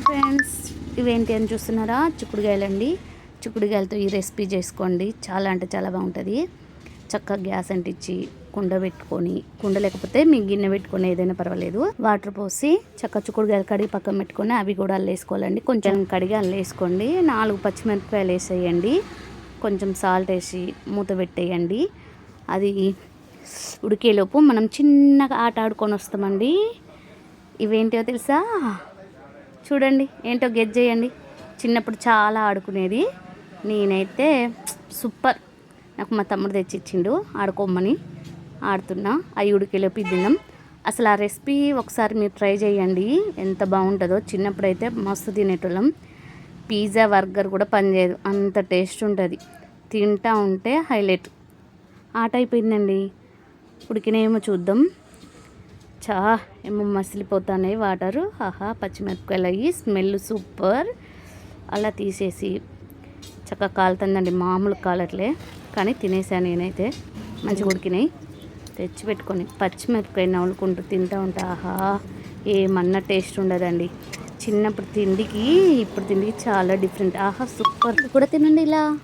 Hi friends ఇవేంటి అని చూస్తున్నారా? చిక్కుడుగాయలండి చిక్కుడుగాయలతో ఈ రెసిపీ చేసుకోండి. చాలా అంటే చాలా బాగుంటుంది. చక్కగా గ్యాస్ అంటించి కుండ పెట్టుకొని కుండ లేకపోతే మీ గిన్నె పెట్టుకొని ఏదైనా పర్వాలేదు. వాటర్ పోసి చక్క చిక్కుడుగాయలు కడిగి పక్కన పెట్టుకొని అవి కూడా అల్లేసుకోవాలండి కొంచెం కడిగి అల్లేసుకోండి నాలుగు పచ్చిమిరపకాయలు వేసేయండి. కొంచెం సాల్ట్ వేసి మూత పెట్టేయండి. అది ఉడికేలోపు మనం చిన్నగా ఆట ఆడుకొని వస్తామండి. ఇవేంటో తెలుసా? చూడండి ఏంటో గెజ్ చేయండి. చిన్నప్పుడు చాలా ఆడుకునేది. నేనైతే సూపర్. నాకు మా తమ్ముడు తెచ్చి ఇచ్చిండు ఆడుకోమని ఆడుతున్నా. అవి ఉడికేలోపు తిన్నాం అసలు ఆ రెసిపీ ఒకసారి మీరు ట్రై చేయండి ఎంత బాగుంటుందో. చిన్నప్పుడైతే మస్తు తినేటోళ్ళం. పిజ్జా బర్గర్ కూడా పనిచేయదు. అంత టేస్ట్ ఉంటుంది. తింటా ఉంటే హైలైట్. ఆట అయిపోయిందండి. ఉడికినేమో చూద్దాం. చా ఏమో మసిలిపోతున్నాయి వాటరు. ఆహా పచ్చిమిరపకాయలు అయ్యి స్మెల్ సూపర్. అలా తీసేసి చక్కగా కాలుతుందండి మామూలు కాలట్లే. కానీ తినేసాను నేనైతే. మంచిగా ఉడికినాయి. తెచ్చి పెట్టుకొని పచ్చిమిరపకాయ నవ్వులుకుంటూ తింటూ ఉంటా. ఆహా ఏమన్నా టేస్ట్ ఉండదండి. చిన్నప్పుడు తిండికి ఇప్పుడు తిండికి చాలా డిఫరెంట్. ఆహా సూపర్. కూడా తినండి ఇలా.